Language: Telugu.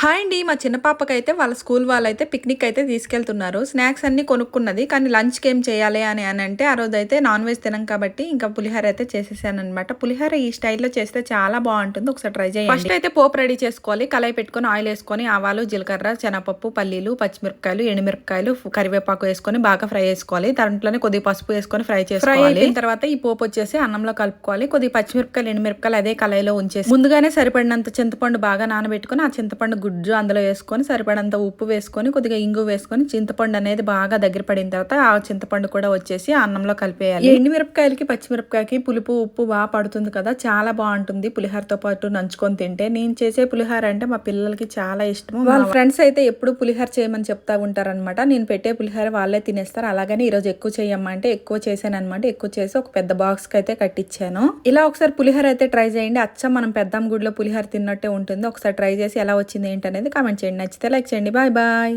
హాయ్ అండి. మా చిన్న పాపకైతే వాళ్ళ స్కూల్ వాళ్ళైతే పిక్నిక్ అయితే తీసుకెళ్తున్నారు. స్నాక్స్ అన్ని కొనుక్కున్నది. కానీ లంచ్కి ఏం చేయాలి అని అని అంటే ఆ రోజు అయితే నాన్ వెజ్ తినం కాబట్టి ఇంకా పులిహోర అయితే చేసేసాను అనమాట పులిహోర ఈ స్టైల్లో చేస్తే చాలా బాగుంటుంది. ఒకసారి ట్రై చేయండి. ఫస్ట్ అయితే పోపు రెడీ చేసుకోవాలి. కళాయి పెట్టుకొని ఆయిల్ వేసుకొని ఆవాలు జీలకర్ర శనగపప్పు పల్లీలు పచ్చిమిరపకాయలు ఎండుమిరపకాయలు కరివేపాకు వేసుకొని బాగా ఫ్రై చేసుకోవాలి. దాంట్లోనే కొద్దిగా పసుపు వేసుకొని ఫ్రై చేసుకోవాలి. అయిన తర్వాత ఈ పోపు వచ్చేసి అన్నంలో కలుపుకోవాలి. కొద్దిగా పచ్చిమిరపకాయలు ఎండుమిరపకాయలు అదే కళాయిలో ఉంచేసి. ముందుగానే సరిపడినంత చింతపండు బాగా నానబెట్టుకొని ఆ చింతపండు గుజ్జు అందులో వేసుకొని సరిపడంత ఉప్పు వేసుకొని కొద్దిగా ఇంగు వేసుకొని చింతపండు అనేది బాగా దగ్గర పడిన తర్వాత ఆ చింతపండు కూడా వచ్చేసి అన్నంలో కలిపేయాలి. ఎండు మిరపకాయలకి పచ్చిమిరపకాయకి పులుపు ఉప్పు బాగా పడుతుంది కదా చాలా బాగుంటుంది పులిహోరతో పాటు నంచుకొని తింటే. నేను చేసే పులిహోర అంటే మా పిల్లలకి చాలా ఇష్టం వాళ్ళ ఫ్రెండ్స్ అయితే ఎప్పుడు పులిహోర చేయమని చెప్తా ఉంటారనమాట నేను పెట్టే పులిహోర వాళ్ళే తినేస్తారు. అలాగని ఈరోజు ఎక్కువ చేయమ్మా అంటే ఎక్కువ చేశాను అనమాట ఎక్కువ చేసి ఒక పెద్ద బాక్స్కి అయితే కట్టించాను ఇలా ఒకసారి పులిహోర అయితే ట్రై చేయండి. అచ్చం మనం పెద్దమ్మ గుడిలో పులిహోర తిన్నట్టే ఉంటుంది. ఒకసారి ట్రై చేసి ఎలా వచ్చింది ఏంటనేది కామెంట్ చేయండి. నచ్చితే లైక్ చేయండి. Bye bye.